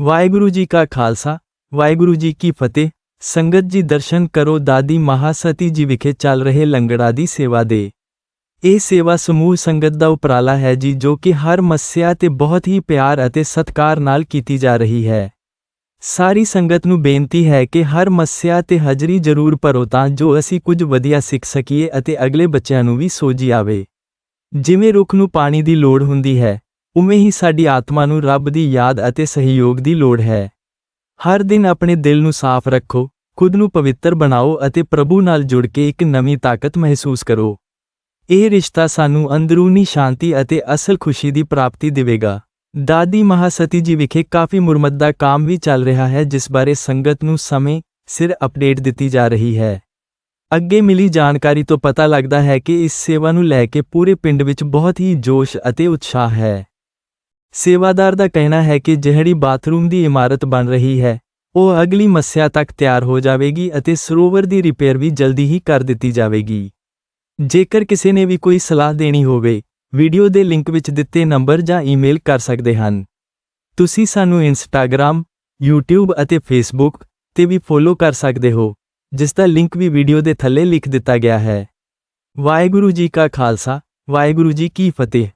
ਵਾਹਿਗੁਰੂ ਜੀ ਕਾ ਖਾਲਸਾ, ਵਾਹਿਗੁਰੂ ਜੀ ਕੀ ਫਤਿਹ। ਸੰਗਤ ਜੀ ਦਰਸ਼ਨ ਕਰੋ ਦਾਦੀ ਮਹਾਸਤੀ ਜੀ ਵਿਖੇ ਚੱਲ ਰਹੇ ਲੰਗੜਾ ਦੀ ਸੇਵਾ ਦੇ। ਇਹ ਸੇਵਾ ਸਮੂਹ ਸੰਗਤ ਦਾ ਉਪਰਾਲਾ ਹੈ ਜੀ ਜੋ ਕਿ ਹਰ ਮੱਸਿਆ ਤੇ ਬਹੁਤ ਹੀ ਪਿਆਰ ਅਤੇ ਸਤਿਕਾਰ ਨਾਲ ਕੀਤੀ ਜਾ ਰਹੀ ਹੈ। ਸਾਰੀ ਸੰਗਤ ਨੂੰ ਬੇਨਤੀ ਹੈ ਕਿ ਹਰ ਮੱਸਿਆ ਤੇ ਹਾਜ਼ਰੀ ਜ਼ਰੂਰ ਭਰੋ ਤਾਂ ਜੋ ਅਸੀਂ ਕੁਝ ਵਧੀਆ ਸਿੱਖ ਸਕੀਏ ਅਤੇ ਅਗਲੇ ਬੱਚਿਆਂ ਨੂੰ ਵੀ ਸੋਝੀ ਆਵੇ। ਜਿਵੇਂ ਰੁੱਖ ਨੂੰ ਪਾਣੀ ਦੀ ਲੋੜ ਹੁੰਦੀ ਹੈ ਉਵੇਂ ਹੀ ਸਾਡੀ ਆਤਮਾ ਨੂੰ ਰੱਬ ਦੀ ਯਾਦ ਅਤੇ ਸਹਿਯੋਗ ਦੀ ਲੋੜ ਹੈ। ਹਰ ਦਿਨ ਆਪਣੇ ਦਿਲ ਨੂੰ ਸਾਫ਼ ਰੱਖੋ, ਖੁਦ ਨੂੰ ਪਵਿੱਤਰ ਬਣਾਓ ਅਤੇ ਪ੍ਰਭੂ ਨਾਲ ਜੁੜ ਕੇ ਇੱਕ ਨਵੀਂ ਤਾਕਤ ਮਹਿਸੂਸ ਕਰੋ। ਇਹ ਰਿਸ਼ਤਾ ਸਾਨੂੰ ਅੰਦਰੂਨੀ ਸ਼ਾਂਤੀ ਅਤੇ ਅਸਲ ਖੁਸ਼ੀ ਦੀ ਪ੍ਰਾਪਤੀ ਦੇਵੇਗਾ। ਦਾਦੀ ਮਹਾਸਤੀ ਜੀ ਵਿਖੇ ਕਾਫੀ ਮੁਰਮਤ ਦਾ ਕੰਮ ਵੀ ਚੱਲ ਰਿਹਾ ਹੈ, ਜਿਸ ਬਾਰੇ ਸੰਗਤ ਨੂੰ ਸਮੇਂ ਸਿਰ ਅਪਡੇਟ ਦਿੱਤੀ ਜਾ ਰਹੀ ਹੈ। ਅੱਗੇ ਮਿਲੀ ਜਾਣਕਾਰੀ ਤੋਂ ਪਤਾ ਲੱਗਦਾ ਹੈ ਕਿ ਇਸ ਸੇਵਾ ਨੂੰ ਲੈ ਕੇ ਪੂਰੇ ਪਿੰਡ ਵਿੱਚ ਬਹੁਤ ਹੀ ਜੋਸ਼ ਅਤੇ ਉਤਸ਼ਾਹ ਹੈ। ਸੇਵਾਦਾਰ ਦਾ ਕਹਿਣਾ ਹੈ ਕਿ ਜਿਹੜੀ ਬਾਥਰੂਮ ਦੀ ਇਮਾਰਤ ਬਣ ਰਹੀ ਹੈ। ਉਹ ਅਗਲੀ ਮੱਸਿਆ ਤੱਕ ਤਿਆਰ ਹੋ ਜਾਵੇਗੀ ਅਤੇ ਸਰੋਵਰ ਦੀ ਰਿਪੇਅਰ ਵੀ ਜਲਦੀ ਹੀ ਕਰ ਦਿੱਤੀ ਜਾਵੇਗੀ। ਜੇਕਰ ਕਿਸੇ ਨੇ ਵੀ ਕੋਈ ਸਲਾਹ ਦੇਣੀ ਹੋਵੇ, ਵੀਡੀਓ ਦੇ ਲਿੰਕ ਵਿੱਚ ਦਿੱਤੇ ਨੰਬਰ ਜਾਂ ਈਮੇਲ ਕਰ ਸਕਦੇ ਹਨ। ਤੁਸੀਂ ਸਾਨੂੰ ਇੰਸਟਾਗ੍ਰam YouTube ਅਤੇ Facebook ਤੇ ਵੀ ਫੋਲੋ ਕਰ ਸਕਦੇ ਹੋ, ਜਿਸ ਦਾ ਲਿੰਕ ਵੀ ਵੀਡੀਓ ਦੇ ਥੱਲੇ ਲਿਖ ਦਿੱਤਾ ਗਿਆ ਹੈ। ਵਾਹਿਗੁਰੂ ਜੀ ਕਾ ਖਾਲਸਾ, ਵਾਹਿਗੁਰੂ ਜੀ ਕੀ ਫਤਿਹ।